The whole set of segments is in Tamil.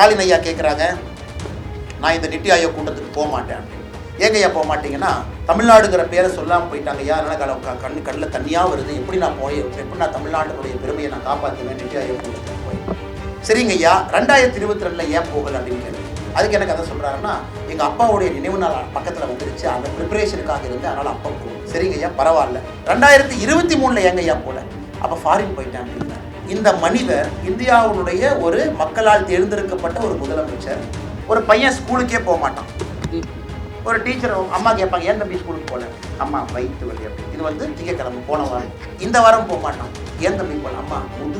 ஸ்டாலின் ஐயா கேட்குறாங்க நான் இந்த நித்தி ஆயோக் கூட்டத்துக்கு போக மாட்டேன் ஏங்க ஐயா போக மாட்டீங்கன்னா தமிழ்நாடுங்கிற பேரை சொல்லாமல் போயிட்டாங்க. ஐயா அதனால் கல- கண் கண்ணு கண்ணில் தண்ணியாக வருது. எப்படி நான் போய் எப்படி நான் தமிழ்நாட்டுடைய பெருமையை நான் காப்பாற்றுவேன் நித்தி ஆயோக் கூட்டத்துக்கு போய்? சரிங்க ஐயா ரெண்டாயிரத்தி இருபத்தி ரெண்டில் ஏன் போகல அப்படின்னு கேட்டு அதுக்கு எனக்கு அதை சொல்கிறாருன்னா எங்கள் அப்பாவுடைய நினைவு நாள் பக்கத்தில் வந்துருச்சு. அந்த ப்ரிப்பரேஷனுக்காக இருந்து அதனால் அப்பா போகும் சரிங்க ஐயா பரவாயில்ல. ரெண்டாயிரத்தி இருபத்தி மூணில் ஏங்க ஐயா போல? அப்போ ஃபாரின் போயிட்டேன் இந்த மனிதர் இந்தியாவுடைய ஒரு மக்களால் தேர்ந்தெடுக்கப்பட்ட ஒரு முதலமைச்சர். ஒரு பையன் ஸ்கூலுக்கே போக மாட்டான். ஒரு டீச்சர் அம்மா கேட்பாங்க ஏன் தம்பி ஸ்கூலுக்கு போகல அம்மா வயிற்று வலி அப்படி. இது வந்து திங்கக்கிழமை போன வாரம். இந்த வாரம் போக மாட்டான். ஏன் தம்பி போகல அம்மா முது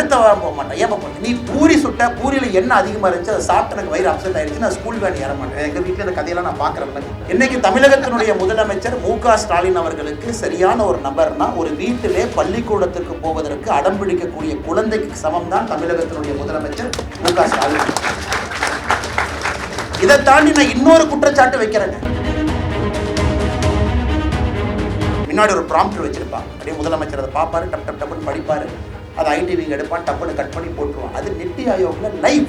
அடுத்த வாரம் போக மாட்டேன் ஏன் போக நீ பூரி சுட்ட பூரியில் என்ன அதிகமாக இருந்துச்சு அதை சாப்பிட்டு எனக்கு வயிறு அப்செட் ஆயிடுச்சு நான் ஸ்கூல் வேன் ஏற மாட்டேன். எங்கள் வீட்டில் இந்த கதையெல்லாம் நான் பார்க்குறேன் இன்னைக்கு தமிழகத்தினுடைய முதலமைச்சர் மு க ஸ்டாலின் அவர்களுக்கு சரியான ஒரு நபர்னா ஒரு வீட்டிலே பள்ளிக்கூடத்துக்கு போவதற்கு அடம் பிடிக்கக்கூடிய குழந்தைக்கு சமம் தான் தமிழகத்தினுடைய முதலமைச்சர் மு க ஸ்டாலின். இதை தாண்டி நான் இன்னொரு குற்றச்சாட்டு வைக்கிறேங்க. முன்னாடி ஒரு ப்ராம்ப்ட் வச்சிருப்பாங்க. அப்படியே முதலமைச்சர் அதை பார்ப்பாரு டப் டப் டப்னு படிப்பாரு. அதை ஐடிவிங்க எடுப்பான் டப்புன்னு கட் பண்ணி போட்டுருவான். அது நித்தி ஆயோக்ல லைவ்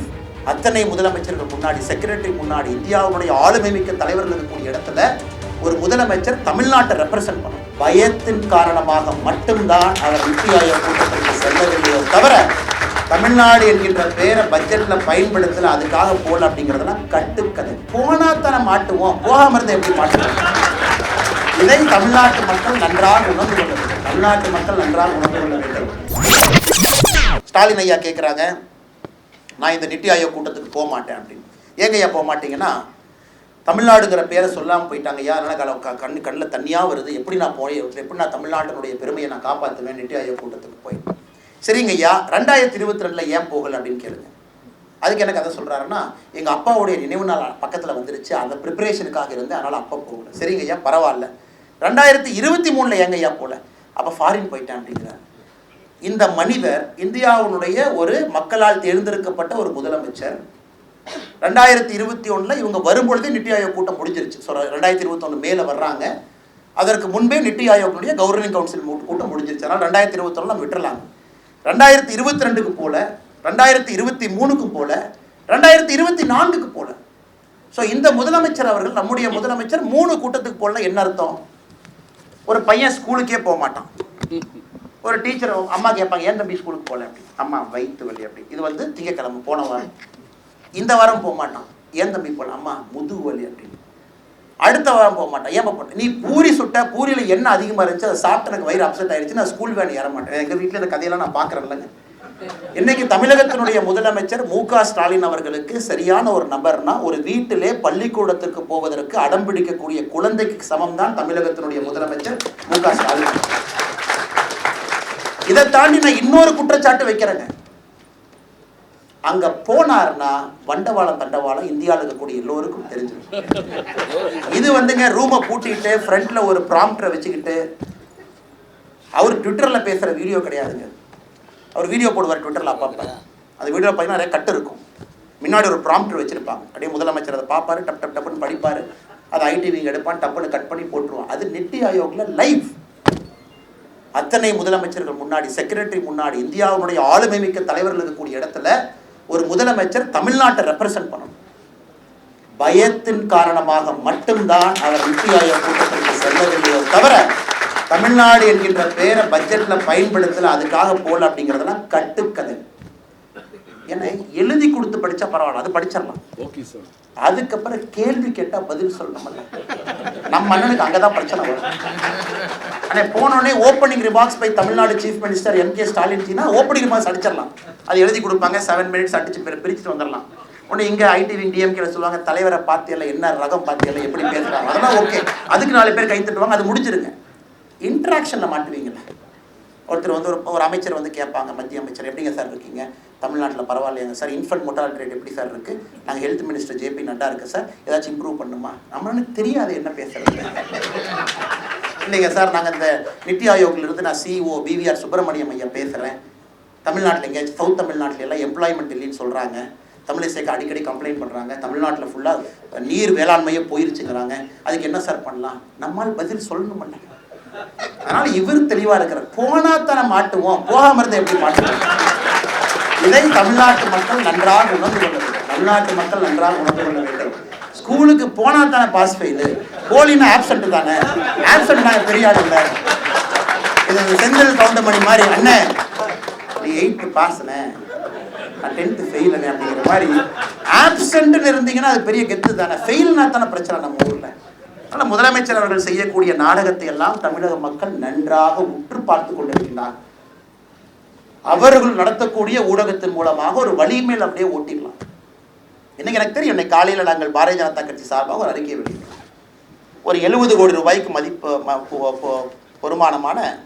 அத்தனை முதலமைச்சர்கள் முன்னாடி செக்ரட்டரி முன்னாடி இந்தியாவுடைய ஆளுமை மிக்க தலைவர்கள் இருக்கக்கூடிய இடத்துல ஒரு முதலமைச்சர் தமிழ்நாட்டை ரெப்ரசென்ட் பண்ணும் பயத்தின் காரணமாக மட்டும்தான் அவர் நித்தி ஆயோக் கூட்டத்திற்கு செல்லவில்லையோ தவிர தமிழ்நாடு என்கின்ற பேரை பட்ஜெட்டில் பயன்படுத்தல அதுக்காக போகல அப்படிங்கிறதெல்லாம் கட்டுக்கதை. போனா தானே மாட்டுவோம். போகாம இருந்தால் எப்படி மாட்டுவோம்? இதை தமிழ்நாட்டு மக்கள் நன்றாக உணர்ந்து கொள்ள வேண்டும். தமிழ்நாட்டு மக்கள் நன்றாக உணர்ந்து கொள்ள வேண்டும். ஸ்டாலின் ஐயா கேட்குறாங்க நான் இந்த நித்தி ஆயோக் கூட்டத்துக்கு போக மாட்டேன் அப்படின்னு. ஏங்க ஐயா போக மாட்டீங்கன்னா தமிழ்நாடுங்கிற பேரை சொல்லாமல் போயிட்டாங்க ஐயா. அதனால் கல கண் கண்ணில் தண்ணியாக வருது. எப்படி நான் போய் எப்படி நான் தமிழ்நாட்டினுடைய பெருமையை நான் காப்பாற்றுவேன் நித்தி ஆயோக் கூட்டத்துக்கு போய்? சரிங்க ஐயா ரெண்டாயிரத்தி இருபத்தி ரெண்டில் ஏன் போகல அப்படின்னு கேளுங்க. அதுக்கு எனக்கு அதை சொல்கிறாருன்னா எங்கள் அப்பாவுடைய நினைவு நாள் பக்கத்தில் வந்துருச்சு. அந்த ப்ரிப்பரேஷனுக்காக இருந்து அதனால் அப்பா போகல. சரிங்க ஐயா பரவாயில்ல. ரெண்டாயிரத்தி இருபத்தி மூணில் ஏங்க ஐயா போகல அப்போ ஃபாரின் போயிட்டேன் அப்படிங்கிறார். இந்த மனிதர் இந்தியாவினுடைய ஒரு மக்களால் தேர்ந்தெடுக்கப்பட்ட ஒரு முதலமைச்சர். ரெண்டாயிரத்தி இருபத்தி ஒன்றில் இவங்க வரும்பொழுதே நித்தி ஆயோக் கூட்டம் முடிஞ்சிருச்சு. ஸோ ரெண்டாயிரத்தி இருபத்தொன்று மேலே வர்றாங்க. அதற்கு முன்பே நித்தி ஆயோக்னுடைய கவர்னிங் கவுன்சில் கூட்டம் முடிஞ்சிருச்சு. அதனால் ரெண்டாயிரத்தி இருபத்தொன்னு நம்ம விட்டுறலாங்க. ரெண்டாயிரத்தி இருபத்தி ரெண்டுக்கு போல ரெண்டாயிரத்தி இருபத்தி மூணுக்கும் போல ரெண்டாயிரத்தி இருபத்தி நான்குக்கு போல. ஸோ இந்த முதலமைச்சர் அவர்கள் நம்முடைய முதலமைச்சர் மூணு கூட்டத்துக்கு போல என்ன அர்த்தம்? ஒரு பையன் ஸ்கூலுக்கே போக மாட்டான். ஒரு டீச்சர் அம்மா கேட்பாங்க ஏன் தம்பி ஸ்கூலுக்கு போகல? அப்படி. அம்மா வயிற்று வலி அப்படி. இது வந்து திங்கக்கிழமை போன வாரம். இந்த வாரம் போக மாட்டான். ஏன் தம்பி போகல? அம்மா முதுகு வலி அப்படின்னு. அடுத்த வாரம் போக மாட்டான். ஏன் போக நீ பூரி சுட்ட பூரியில் என்ன அதிகமாக இருந்துச்சு அதை சாப்பிட்டு எனக்கு வயிறு அப்செட் ஆயிடுச்சு நான் ஸ்கூல் வேன் ஏற மாட்டேன். எங்கள் வீட்டில் இந்த கதையெல்லாம் நான் பார்க்குறேன்லங்க இன்னைக்கு தமிழகத்தினுடைய முதலமைச்சர் மு க ஸ்டாலின் அவர்களுக்கு சரியான ஒரு நபர்னா ஒரு வீட்டிலே பள்ளிக்கூடத்துக்கு போவதற்கு அடம்பிடிக்கக்கூடிய குழந்தைக்கு சமம் தான் தமிழகத்தினுடைய முதலமைச்சர் மு க ஸ்டாலின். இதை தாண்டி நான் இன்னொரு குற்றச்சாட்டு வைக்கிறேங்க. அங்க போனார்னா வண்டவாளம் தண்டவாளம் இந்தியாவில் இருக்கக்கூடிய எல்லோருக்கும் தெரிஞ்சிடும். இது வந்துங்க ரூமை பூட்டிக்கிட்டு ஃப்ரண்ட்ல ஒரு ப்ராம்ப்டரை வச்சுக்கிட்டு அவர் ட்விட்டரில் பேசுகிற வீடியோ கிடையாதுங்க. அவர் வீடியோ போடுவார் ட்விட்டரில் அப்பப்ப. அந்த வீடியோவில் பார்த்தீங்கன்னா நிறைய கட்டு இருக்கும். முன்னாடி ஒரு ப்ராம்ப்டர் வச்சிருப்பாங்க. அப்படியே முதலமைச்சர் அதை பார்ப்பாரு டப் டப் டப்னு படிப்பார். அதை ஐடிவிங்க எடுப்பான் டப்புன்னு கட் பண்ணி போட்டுருவான். அது நெட்டி ஆயோக்கில் லைஃப் அத்தனை முதலமைச்சர்கள் முன்னாடி செக்ரட்டரி முன்னாடி இந்தியாவுடைய ஆளுமை மிக்க தலைவர்கள் இருக்கக்கூடிய இடத்துல ஒரு முதலமைச்சர் தமிழ்நாட்டை ரெப்ரசென்ட் பண்ணணும். பயத்தின் காரணமாக மட்டும்தான் அவர் நித்தி ஆயோக் கூட்டத்திற்கு செல்லவில்லையோ தவிர தமிழ்நாடு என்கின்ற பேரை பட்ஜெட்டில் பயன்படுத்தல அதுக்காக போல அப்படிங்கிறதெல்லாம் கட்டுக்கதை. ஏன்னா எழுதி கொடுத்து படிச்சா பரவாயில்ல அது படிச்சிடலாம். ஓகே சார் அதுக்கப்புறம் கேள்வி கேட்டா பதில் சொல்லணும்ல நம்ம அண்ணனுக்கு. அங்கதான் பிரச்சனை வரும். ஆனா போனோடனே opening remarks by Tamil Nadu chief minister M K Stalin ஜினா ஓப்பனிங் ரிமார்க்ஸ் அடிச்சிடலாம். அது எழுதி கொடுப்பாங்க செவன் மினிட்ஸ் அடிச்சு பிரி- பிரிச்சுட்டு வந்துடலாம். உடனே இங்க ஐடிவி டிஎம்கே சொல்லுவாங்க தலைவரை பார்த்தியல என்ன ரகம் பார்த்தியல எப்படி பேசுறாங்க? அதெல்லாம் ஓகே அதுக்கு நாலு பேர் கை தட்டுவாங்க அது முடிச்சிருங்க இன்ட்ராக்ஷன்ல மாட்டுவீங்கல்ல ஒருத்தர் வந்து ஒரு ஒரு அமைச்சர் வந்து கேட்பாங்க மத்திய அமைச்சர் எப்படிங்க சார் இருக்கீங்க? தமிழ்நாட்டில் பரவாயில்லையாங்க சார். இன்ஃபன்ட் மொட்டாலிட்டி ரேட் எப்படி சார் இருக்குது நாங்கள் ஹெல்த் மினிஸ்டர் ஜேபி நட்டா இருக்குது சார். ஏதாச்சும் இம்ப்ரூவ் பண்ணுமா? நம்மளுக்கு தெரியாது என்ன பேசுறது. இல்லைங்க சார் நாங்கள் இந்த நித்தி ஆயோக்லேருந்து நான் சிஇஓ பிவிஆர் சுப்பிரமணியம் ஐயா பேசுகிறேன் தமிழ்நாட்டில் எங்கேயாச்சும் சவுத் தமிழ்நாட்டில் எல்லாம் எம்ப்ளாய்மெண்ட் இல்லைன்னு சொல்கிறாங்க தமிழிசைக்கு அடிக்கடி கம்ப்ளைண்ட் பண்ணுறாங்க தமிழ்நாட்டில் ஃபுல்லாக நீர் வேளாண்மையே போயிருச்சுங்கிறாங்க. அதுக்கு என்ன சார் பண்ணலாம்? நம்மால் பதில் சொல்லணுமில்ல அதனால இவர் தெளிவாக இருக்கிறார். போனால் தானே மாட்டுவோம் போகாம இருந்தால் எப்படி மாட்டுவோம்? இதை தமிழ்நாட்டு மக்கள் நன்றாக உணர்ந்து கொள்ள வேண்டும். தமிழ்நாட்டு மக்கள் நன்றாக உணர்ந்து கொள்ள வேண்டும். ஸ்கூலுக்கு போனால் தானே பாஸ் ஃபெயிலு கோலின்னு ஆப்சண்ட் தானே? ஆப்சண்ட் நாங்கள் பெரிய ஆள் இல்லை இது செந்தில் கவுண்டமணி மாதிரி அண்ணன் நீ எயித்து பாஸ்ண்ணே நான் டென்த்து ஃபெயிலுங்க அப்படிங்கிற மாதிரி ஆப்சண்ட்னு இருந்தீங்கன்னா அது பெரிய கெத்து தானே. ஃபெயில்னா தானே பிரச்சனை நம்ம ஊரில். ஆனால் முதலமைச்சர் அவர்கள் செய்யக்கூடிய நாடகத்தை எல்லாம் தமிழக மக்கள் நன்றாக உற்று பார்த்து கொண்டிருக்கின்றார் அவர்கள் நடத்தக்கூடிய ஊடகத்தின் மூலமாக ஒரு வலிமையில் அப்படியே ஓட்டிடலாம். இன்னைக்கு எனக்கு தெரியும் இன்னைக்கு காலையில் நாங்கள் பாரதிய ஜனதா கட்சி சார்பாக ஒரு அறிக்கையை வெளியிட்டோம். ஒரு எழுபது கோடி ரூபாய்க்கு மதிப்பு ம- பொ- பொறுமானமான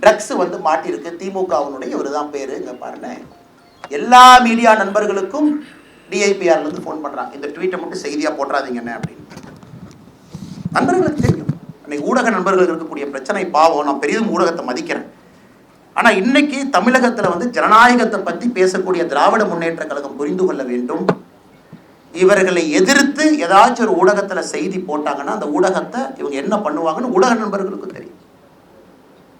ட்ரக்ஸ் வந்து மாட்டியிருக்கு. திமுகவினுடைய ஒரு தான் பேர் இங்கே பாருங்க. எல்லா மீடியா நண்பர்களுக்கும் டிஐபிஆர்லேருந்து ஃபோன் பண்ணுறாங்க இந்த ட்வீட்டை மட்டும் செய்தியாக போட்டுறாதீங்கண்ணே அப்படின்னு. நண்பர்களுக்கு தெரியும். அன்னைக்கு ஊடக நண்பர்களுக்கு இருக்கக்கூடிய பிரச்சனை பாவம். நான் பெரிதும் ஊடகத்தை மதிக்கிறேன். ஆனா இன்னைக்கு தமிழகத்துல வந்து ஜனநாயகத்தை பத்தி பேசக்கூடிய திராவிட முன்னேற்ற கழகம் புரிந்து கொள்ள வேண்டும். இவர்களை எதிர்த்து ஏதாச்சும் ஒரு ஊடகத்துல செய்தி போட்டாங்கன்னா அந்த ஊடகத்தை இவங்க என்ன பண்ணுவாங்கன்னு ஊடக நண்பர்களுக்கும் தெரியும்.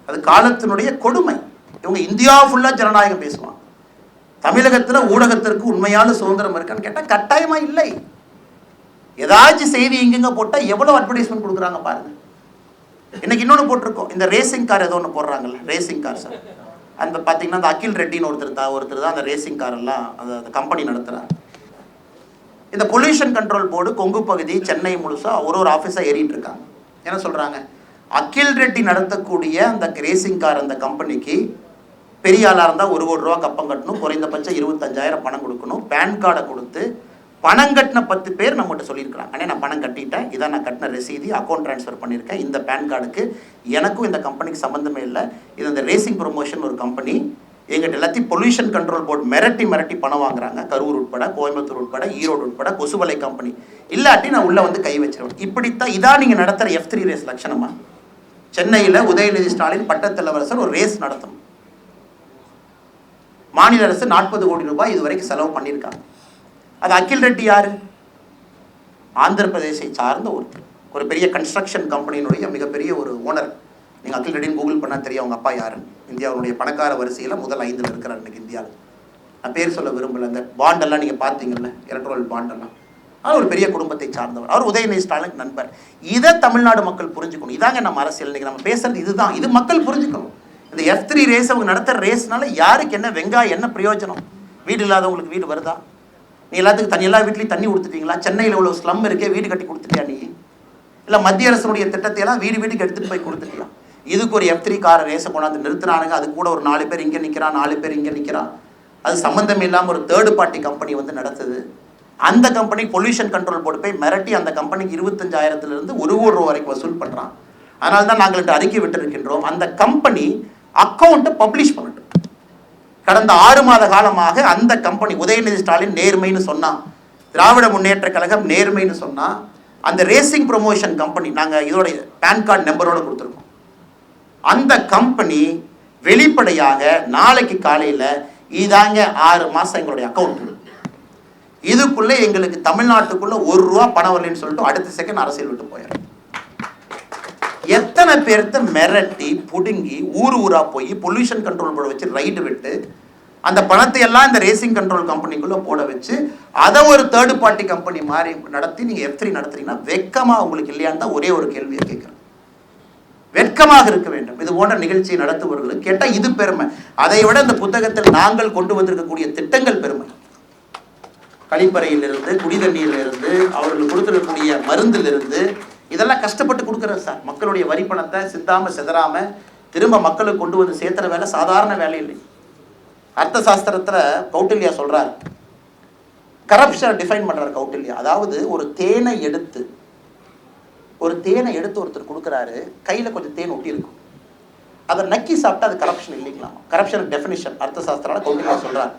அது காலத்தினுடைய கொடுமை. இவங்க இந்தியா ஃபுல்லா ஜனநாயகம் பேசுவாங்க. தமிழகத்துல ஊடகத்திற்கு உண்மையான சுதந்திரம் இருக்கான்னு கேட்டா கட்டாயமா இல்லை. ஏதாச்சும் செய்தி இங்கெங்க போட்டா எவ்வளவு அட்வர்டைஸ்மெண்ட் கொடுக்குறாங்க பாருங்க. இன்னைக்கு இன்னொன்று போட்டிருக்கோம். இந்த ரேசிங் கார் ஏதோ ஒன்று போடுறாங்கல்ல ரேசிங் கார் சார் அந்த பார்த்தீங்கன்னா அந்த அகில் ரெட்டின்னு ஒருத்தர் தான் ஒருத்தர் தான் அந்த ரேசிங் கார் எல்லாம் அந்த கம்பெனி நடத்துகிறார் இந்த பொல்யூஷன் கண்ட்ரோல் போர்டு கொங்கு பகுதி சென்னை முழுசா ஒரு ஒரு ஆஃபீஸாக ஏறிட்டு இருக்காங்க. என்ன சொல்கிறாங்க அகில் ரெட்டி நடத்தக்கூடிய அந்த ரேசிங் கார் அந்த கம்பெனிக்கு பெரிய ஆளாக இருந்தால் ஒரு கோடி ரூபா கப்பம் கட்டணும் குறைந்தபட்சம் இருபத்தஞ்சாயிரம் பணம் கொடுக்கணும். பேன் கார்டை கொடுத்து பணம் கட்டின பத்து பேர் நம்மகிட்ட சொல்லியிருக்கிறாங்க. அண்ணே நான் பணம் கட்டிட்டேன். இதான் நான் கட்டின ரசீதி. அக்கௌண்ட் ட்ரான்ஸ்ஃபர் பண்ணியிருக்கேன். இந்த பேன் கார்டுக்கு எனக்கும் இந்த கம்பெனிக்கு சம்மந்தமே இல்லை. இது இந்த ரேசிங் ப்ரொமோஷன் ஒரு கம்பெனி எங்கிட்ட எல்லாத்தையும் பொல்யூஷன் கண்ட்ரோல் போர்டு மிரட்டி மிரட்டி பணம் வாங்குறாங்க. கரூர் உட்பட கோயம்புத்தூர் உட்பட ஈரோடு உட்பட கொசுவலை கம்பெனி இல்லாட்டி நான் உள்ளே வந்து கை வச்சிருவேன். இப்படித்தான் இதான் நீங்கள் நடத்துகிற எஃப் த்ரீ ரேஸ் லட்சணமா? சென்னையில் உதயநிதி ஸ்டாலின் பட்டத்தலைவரசர் ஒரு ரேஸ் நடத்தணும். மாநில அரசு நாற்பது கோடி ரூபாய் இதுவரைக்கும் செலவு பண்ணியிருக்காங்க. அது அகில் ரெட்டி யாரு? ஆந்திர பிரதேசை சார்ந்த ஒருத்தர். ஒரு பெரிய கன்ஸ்ட்ரக்ஷன் கம்பெனியினுடைய மிகப்பெரிய ஒரு ஓனர் நீங்கள் அகில் ரெட்டின்னு கூகுள் பண்ணால் தெரியும் அவங்க அப்பா யாருன்னு. இந்தியாவுடைய பணக்கார வரிசையில் முதல் ஐந்தில் இருக்கிறார் இன்னைக்கு இந்தியாவில். நான் பேர் சொல்ல விரும்பல. அந்த பாண்டெல்லாம் நீங்கள் பார்த்தீங்கல்ல? எலக்ட்ரோல் பாண்டெல்லாம் ஆனால் ஒரு பெரிய குடும்பத்தை சார்ந்தவர். அவர் உதயநிதி ஸ்டாலின் நண்பர். இதை தமிழ்நாடு மக்கள் புரிஞ்சுக்கணும். இதாங்க நம்ம அரசியல். இன்னைக்கு நம்ம பேசுறது இதுதான். இது மக்கள் புரிஞ்சுக்கணும். இந்த எஃப் த்ரீ ரேஸ் அவங்க நடத்துகிற ரேஸ்னால யாருக்கு என்ன வெங்காயம் என்ன பிரயோஜனம்? வீடு இல்லாதவங்களுக்கு வீடு வருதா? நீ எல்லாத்துக்கும் தண்ணி எல்லா வீட்லையும் தண்ணி கொடுத்துட்டீங்களா? சென்னையில் உள்ள ஸ்லம் இருக்கே வீடு கட்டி கொடுத்துட்டியா நீ? இல்லை மத்திய அரசுடைய திட்டத்தை எல்லாம் வீடு வீட்டுக்கு எடுத்துகிட்டு போய் கொடுத்துட்டியா? இதுக்கு ஒரு எஃப் த்ரீ காரை ரேஸை கொண்டாந்து நிறுத்தினானுங்க அது கூட ஒரு நாலு பேர் இங்கே நிற்கிறான் நாலு பேர் இங்கே நிற்கிறான் அது சம்மந்தம் இல்லாமல் ஒரு தேர்டு பார்ட்டி கம்பெனி வந்து நடத்துது. அந்த கம்பெனி பொல்யூஷன் கண்ட்ரோல் போர்டு போய் மிரட்டி அந்த கம்பெனிக்கு இருபத்தஞ்சாயிரத்துலேருந்து ஒரு கோடி ரூபா வரைக்கும் வசூல் பண்ணுறான் அதனால தான் நாங்கள் இன்று அறிக்கை விட்டிருக்கின்றோம். அந்த கம்பெனி அக்கௌண்ட்டை பப்ளிஷ் பண்ணணும். கடந்த ஆறு மாத காலமாக அந்த கம்பெனி உதயநிதி ஸ்டாலின் நேர்மைன்னு சொன்னான். திராவிட முன்னேற்ற கழகம் நேர்மைன்னு சொன்னால் அந்த ரேசிங் ப்ரொமோஷன் கம்பெனி நாங்கள் இதோட பேன் கார்டு நம்பரோடு கொடுத்துருக்கோம். அந்த கம்பெனி வெளிப்படையாக நாளைக்கு காலையில் இதாங்க ஆறு மாதம் எங்களுடைய அக்கௌண்ட் இதுக்குள்ளே எங்களுக்கு தமிழ்நாட்டுக்குள்ள ஒரு ரூபா பணம் வரலன்னு சொல்லிட்டு அடுத்த செகண்ட் அரசியல் விட்டு போயிடும் எத்தனை பேர்த்த மிரட்டி புடுங்கி ஊர் ஊராக போய் பொல்யூஷன் கண்ட்ரோல் போர்டு வச்சு ரைடு விட்டு அந்த பணத்தை எல்லாம் இந்த ரேசிங் கண்ட்ரோல் கம்பெனிக்குள்ள போட வச்சு அதை ஒரு தேர்ட் பார்ட்டி கம்பெனி மாதிரி நடத்தி நீங்க எஃப் த்ரீ நடத்துறீங்கன்னா வெக்கமா உங்களுக்கு இல்லையான்னு தான் ஒரே ஒரு கேள்வியை கேட்குறேன். வெட்கமாக இருக்க வேண்டும். இது போன்ற நிகழ்ச்சியை நடத்துபவர்களுக்கு கேட்டால் இது பெருமை. அதை விட இந்த புத்தகத்தில் நாங்கள் கொண்டு வந்திருக்கக்கூடிய திட்டங்கள் பெருமை. கழிப்பறையிலிருந்து குடிதண்ணியிலிருந்து அவர்கள் கொடுத்துருக்கக்கூடிய மருந்திலிருந்து இதெல்லாம் கஷ்டப்பட்டு கொடுக்குறது சார். மக்களுடைய வரி பணத்தை சிந்தாம சிதறாமல் திரும்ப மக்களுக்கு கொண்டு வந்து சேர்த்துற வேலை சாதாரண வேலை இல்லை. அர்த்த சாஸ்திரத்தில் கௌட்டில்யா சொல்கிறார் கரப்ஷனை டிஃபைன் பண்ணுறார் கௌட்டில்யா. அதாவது ஒரு தேனை எடுத்து ஒரு தேனை எடுத்து ஒருத்தர் கொடுக்குறாரு கையில் கொஞ்சம் தேன் ஒட்டி இருக்கும். அதை நக்கி சாப்பிட்டா அது கரப்ஷன் இல்லைங்களா கரப்ஷன் டெஃபினிஷன் அர்த்த சாஸ்திரம் கௌட்டில்யா சொல்கிறார்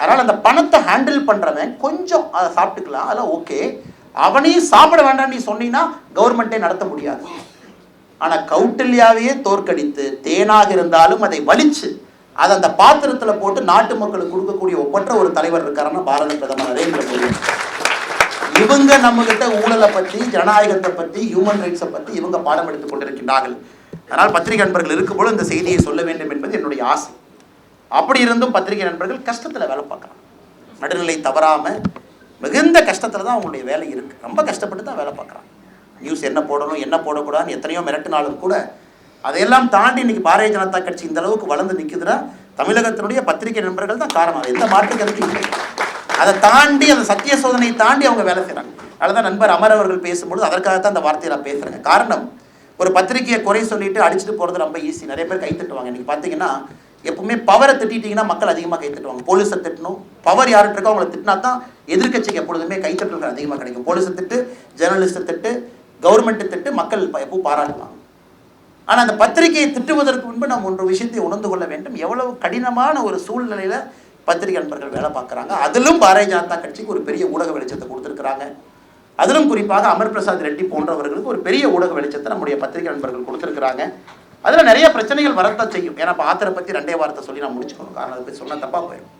அதனால் அந்த பணத்தை ஹேண்டில் பண்ணுறவன் கொஞ்சம் அதை சாப்பிட்டுக்கலாம். அதெல்லாம் ஓகே அவனையும் சாப்பிட வேண்டாம் நீ சொன்னீங்கன்னா கவர்மெண்ட்டே நடத்த முடியாது. ஆனால் கௌட்டில்யாவையே தோற்கடித்து தேனாக இருந்தாலும் அதை வலிச்சு அதை அந்த பாத்திரத்தில் போட்டு நாட்டு மக்களுக்கு கொடுக்கக்கூடிய ஒப்பற்ற ஒரு தலைவர் இருக்காருன்னா பாரத பிரதமர் நரேந்திர மோடி. இவங்க நம்ம கிட்ட ஊழலை பற்றி ஜனநாயகத்தை பற்றி ஹியூமன் ரைட்ஸை பற்றி இவங்க பாடம் எடுத்துக் கொண்டிருக்கின்றார்கள். அதனால் பத்திரிகை நண்பர்கள் இருக்கும்போது இந்த செய்தியை சொல்ல வேண்டும் என்பது என்னுடைய ஆசை. அப்படி இருந்தும் பத்திரிகை நண்பர்கள் கஷ்டத்தில் வேலை பார்க்கலாம் நடுநிலை தவறாமல் மிகுந்த கஷ்டத்தில் தான் அவங்களுடைய வேலை இருக்குது ரொம்ப கஷ்டப்பட்டு தான் வேலை பார்க்குறாங்க. நியூஸ் என்ன போடணும் என்ன போடக்கூடாதுன்னு எத்தனையோ மிரட்டினாலும் கூட அதையெல்லாம் தாண்டி இன்னைக்கு பாரதிய ஜனதா கட்சி இந்த அளவுக்கு வளர்ந்து நிற்குதுன்னா தமிழகத்தினுடைய பத்திரிகை நண்பர்கள் தான் காரணம். எந்த மாற்று கருத்து இல்லை. அதை தாண்டி அந்த சத்திய சோதனையை தாண்டி அவங்க வேலை செய்கிறாங்க அதனால தான் நண்பர் அமர் அவர்கள் பேசும்பொழுது அதற்காகத்தான் அந்த வார்த்தையை நான் பேசுகிறேங்க காரணம் ஒரு பத்திரிகையை குறை சொல்லிட்டு அடிச்சுட்டு போகிறது ரொம்ப ஈஸி நிறைய பேர் கை தட்டுவாங்க. இன்னைக்கு பார்த்தீங்கன்னா எப்பவுமே பவரை திட்டிட்டீங்கன்னா மக்கள் அதிகமாக கை தட்டுவாங்க. போலீஸை திட்டணும். பவர் யார்கிட்ட இருக்கோ அவங்கள திட்டினா தான் எதிர்க்கட்சிக்கு எப்பொழுதுமே கைத்தட்டல்கள் அதிகமாக கிடைக்கும். போலீஸை திட்டு ஜேர்னலிஸ்ட்டை திட்டு கவர்மெண்ட்டை திட்டு மக்கள் எப்பவும் பாராட்டுவாங்க. ஆனால் அந்த பத்திரிகையை திட்டுவதற்கு முன்பு நாம் ஒன்று விஷயத்தை உணர்ந்து கொள்ள வேண்டும். எவ்வளவு கடினமான ஒரு சூழ்நிலையில் பத்திரிகை நண்பர்கள் வேலை பார்க்குறாங்க. அதிலும் பாரதிய ஜனதா கட்சிக்கு ஒரு பெரிய ஊடக வெளிச்சத்தை கொடுத்துருக்குறாங்க. அதிலும் குறிப்பாக அமர் பிரசாத் ரெட்டி போன்றவர்களுக்கு ஒரு பெரிய ஊடக வெளிச்சத்தை நம்முடைய பத்திரிகை நண்பர்கள் கொடுத்துருக்குறாங்க. அதில் நிறைய பிரச்சனைகள் வரத்தான் செய்யும். ஏன்னா இப்போ ஆத்திரை பற்றி ரெண்டே வார்த்தை சொல்லி நான் முடிச்சுக்கணும் காரணம் அதை பற்றி சொன்னால் தப்பாக போயிடும்